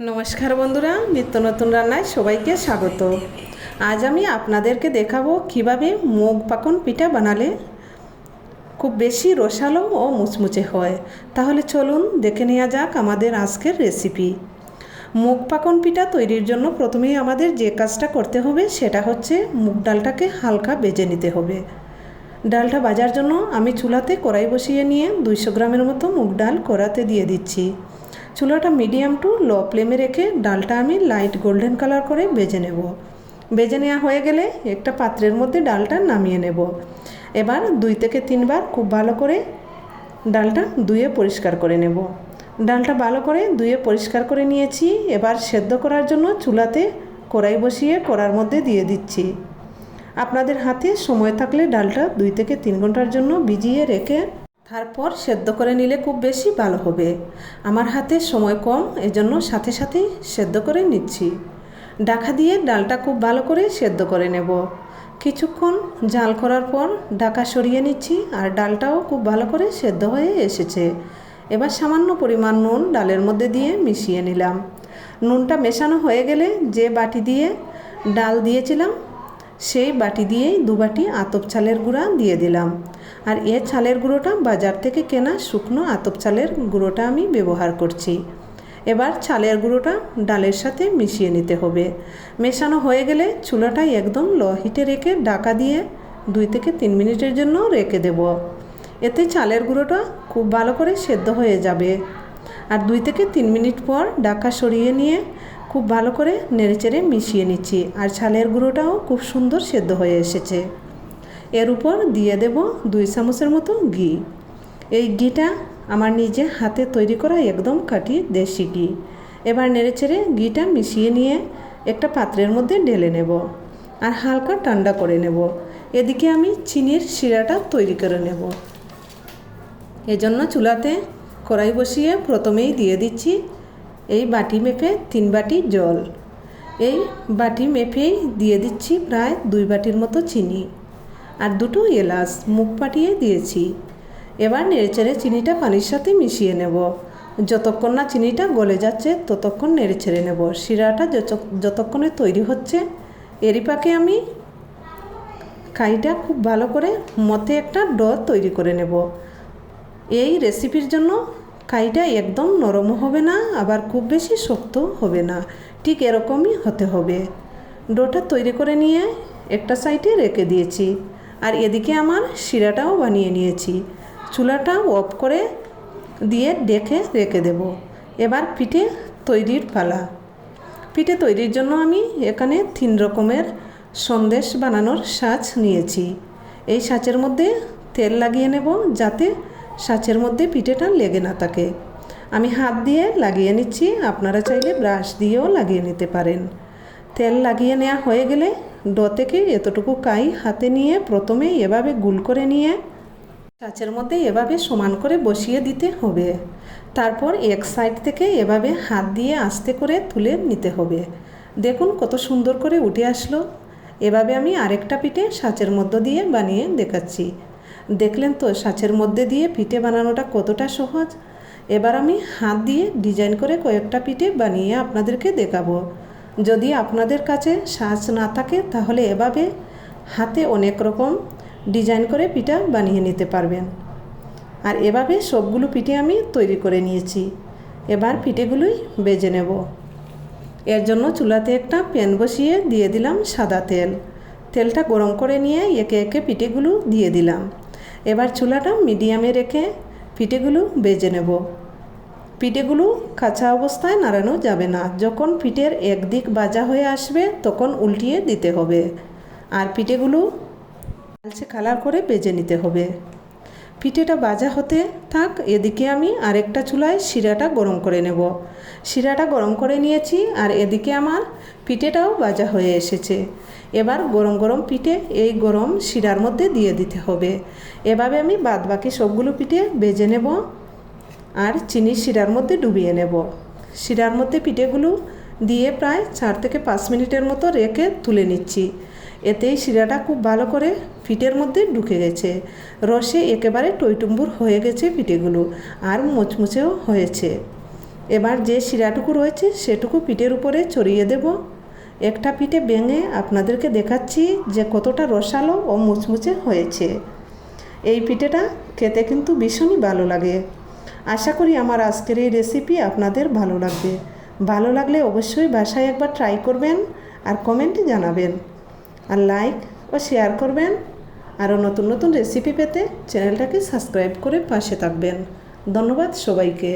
নমস্কার বন্ধুরা, নিত্য নতুন রান্নায় সবাইকে স্বাগত। আজ আমি আপনাদেরকে দেখাবো কীভাবে মুগ পাকন পিঠা বানালে খুব বেশি রসালো ও মুচমুচে হয়। তাহলে চলুন দেখে নেওয়া যাক আমাদের আজকের রেসিপি। মুগ পাকন পিঠা তৈরির জন্য প্রথমেই আমাদের যে কাজটা করতে হবে সেটা হচ্ছে মুগ ডালটাকে হালকা বেজে নিতে হবে। ডালটা বাজার জন্য আমি চুলাতে কড়াই বসিয়ে নিয়ে দুইশো গ্রামের মতো মুগ ডাল কড়াতে দিয়ে দিচ্ছি। চুলাটা মিডিয়াম টু লো ফ্লেমে রেখে ডালটা আমি লাইট গোল্ডেন কালার করে বেজে নেব। বেজে নেওয়া হয়ে গেলে একটা পাত্রের মধ্যে ডালটা নামিয়ে নেব। এবার দুই থেকে তিনবার খুব ভালো করে ডালটা ধুয়ে পরিষ্কার করে নেব। ডালটা ভালো করে ধুয়ে পরিষ্কার করে নিয়েছি। এবার সেদ্ধ করার জন্য চুলাতে কড়াই বসিয়ে কড়ার মধ্যে দিয়ে দিচ্ছি। আপনাদের হাতে সময় থাকলে ডালটা দুই থেকে তিন ঘণ্টার জন্য ভিজিয়ে রেখে তারপর সেদ্ধ করে নিলে খুব বেশি ভালো হবে। আমার হাতে সময় কম, এজন্য সাথে সাথেই সেদ্ধ করে নিচ্ছি। ডাকা দিয়ে ডালটা খুব ভালো করে সেদ্ধ করে নেব। কিছুক্ষণ জাল করার পর ডাকা সরিয়ে নিচ্ছি আর ডালটাও খুব ভালো করে সেদ্ধ হয়ে এসেছে। এবার সামান্য পরিমাণ নুন ডালের মধ্যে দিয়ে মিশিয়ে নিলাম। নুনটা মেশানো হয়ে গেলে যে বাটি দিয়ে ডাল দিয়েছিলাম সেই বাটি দিয়েই দু বাটি আতপ চালের গুঁড়া দিয়ে দিলাম। আর এ চালের গুঁড়োটা বাজার থেকে কেনা শুকনো আতপ চালের গুঁড়োটা আমি ব্যবহার করছি। এবার চালের গুঁড়োটা ডালের সাথে মিশিয়ে নিতে হবে। মেশানো হয়ে গেলে চুলাটা একদম লো হিটে রেখে ডাকা দিয়ে দুই থেকে তিন মিনিটের জন্য রেখে দেব। এতে চালের গুঁড়োটা খুব ভালো করে সেদ্ধ হয়ে যাবে। আর দুই থেকে তিন মিনিট পর ডাকা সরিয়ে নিয়ে খুব ভালো করে নেড়েচেড়ে মিশিয়ে নিচ্ছি। আর ছালের গুঁড়োটাও খুব সুন্দর সেদ্ধ হয়ে এসেছে। এর উপর দিয়ে দেব দুই চামচের মতো ঘি। এই ঘিটা আমার নিজে হাতে তৈরি করা একদম কাটি দেশি ঘি। এবার নেড়েচেড়ে ঘিটা মিশিয়ে নিয়ে একটা পাত্রের মধ্যে ঢেলে নেব আর হালকা ঠান্ডা করে নেব। এদিকে আমি চিনির শিরাটা তৈরি করে নেব। এজন্য চুলাতে কড়াই বসিয়ে প্রথমেই দিয়ে দিচ্ছি এই বাটি মেপে তিন বাটি জল। এই বাটি মেপেই দিয়ে দিচ্ছি প্রায় দুই বাটির মতো চিনি। আর দুটো এলাচ মুখ পাটিয়ে দিয়েছি। এবার নেড়েচেড়ে চিনিটা পানির সাথে মিশিয়ে নেব। যতক্ষণ না চিনিটা গলে যাচ্ছে, ততক্ষণ নেড়েচেড়ে নেব। শিরাটা যতক্ষণে তৈরি হচ্ছে, এরই পাকে আমি কাইটা খুব ভালো করে মতে একটা ড তৈরি করে নেব। এই রেসিপির জন্য কাইটা একদম নরমও হবে না, আবার খুব বেশি শক্ত হবে না। ঠিক এরকমই হতে হবে। ডোটা তৈরি করে নিয়ে একটা সাইডে রেখে দিয়েছি। আর এদিকে আমার শিরাটাও বানিয়ে নিয়েছি। চুলাটা অফ করে দিয়ে ডেকে রেখে দেব। এবার পিঠে তৈরির পালা। পিঠে তৈরির জন্য আমি এখানে তিন রকমের সন্দেশ বানানোর সাজ নিয়েছি। এই সাঁচের মধ্যে তেল লাগিয়ে নেব যাতে সাঁচের মধ্যে পিঠেটা লেগে না থাকে। আমি হাত দিয়ে লাগিয়ে নিচ্ছি, আপনারা চাইলে ব্রাশ দিয়েও লাগিয়ে নিতে পারেন। তেল লাগিয়ে নেওয়া হয়ে গেলে ড থেকে এতটুকু কাই হাতে নিয়ে প্রথমে এভাবে গুল করে নিয়ে সাঁচের মধ্যে এভাবে সমান করে বসিয়ে দিতে হবে। তারপর এক সাইড থেকে এভাবে হাত দিয়ে আস্তে করে তুলে নিতে হবে। দেখুন কত সুন্দর করে উঠে আসলো। এভাবে আমি আরেকটা পিঠে সাঁচের মধ্য দিয়ে বানিয়ে দেখাচ্ছি। দেখলেন তো, সাঁচের মধ্যে দিয়ে পিঠে বানানোটা কতটা সহজ। এবার আমি হাত দিয়ে ডিজাইন করে কয়েকটা পিঠে বানিয়ে আপনাদেরকে দেখাবো। যদি আপনাদের কাছে সাজ না থাকে, তাহলে এভাবে হাতে অনেক রকম ডিজাইন করে পিঠা বানিয়ে নিতে পারবেন। আর এভাবে সবগুলো পিঠে আমি তৈরি করে নিয়েছি। এবার পিঠেগুলোই বেজে নেব। এর জন্য চুলাতে একটা প্যান বসিয়ে দিয়ে দিলাম সাদা তেল। তেলটা গরম করে নিয়ে একে একে পিঠেগুলো দিয়ে দিলাম। এবার চুলাটা মিডিয়ামে রেখে পিঠেগুলো বেজে নেব। পিঠেগুলো কাঁচা অবস্থায় নাড়ানো যাবে না। যখন পিঠের একদিক বাজা হয়ে আসবে, তখন উল্টিয়ে দিতে হবে। আর পিঠেগুলো লালচে কালার করে বেজে নিতে হবে। পিঠেটা বাজা হতে থাক, এদিকে আমি আরেকটা চুলায় শিরাটা গরম করে নেব। শিরাটা গরম করে নিয়েছি আর এদিকে আমার পিঠেটাও বাজা হয়ে এসেছে। এবার গরম গরম পিঠে এই গরম শিরার মধ্যে দিয়ে দিতে হবে। এভাবে আমি বাদ বাকি সবগুলো পিঠে বেজে নেব আর চিনি শিরার মধ্যে ডুবিয়ে নেব। শিরার মধ্যে পিঠেগুলো দিয়ে প্রায় চার থেকে পাঁচ মিনিটের মতো রেখে তুলে নিচ্ছি। এতেই শিরাটা খুব ভালো করে পিঠের মধ্যে ঢুকে গেছে। রসে একেবারে টইটুম্বুর হয়ে গেছে পিঠেগুলো আর মুচমুচেও হয়েছে। এবার যে শিরাটুকু রয়েছে সেটুকু পিঠের উপরে ছড়িয়ে দেব। একটা পিঠে ভেঙে আপনাদেরকে দেখাচ্ছি যে কতটা রসালো ও মুচমুচে হয়েছে। এই পিঠেটা খেতে কিন্তু ভীষণই ভালো লাগে। আশা করি আমার আজকের এই রেসিপি আপনাদের ভালো লাগবে। ভালো লাগলে অবশ্যই বাসায় একবার ট্রাই করবেন আর কমেন্টে জানাবেন। আর লাইক ও শেয়ার করবেন। আরও নতুন নতুন রেসিপি পেতে চ্যানেলটাকে সাবস্ক্রাইব করে পাশে থাকবেন। ধন্যবাদ সবাইকে।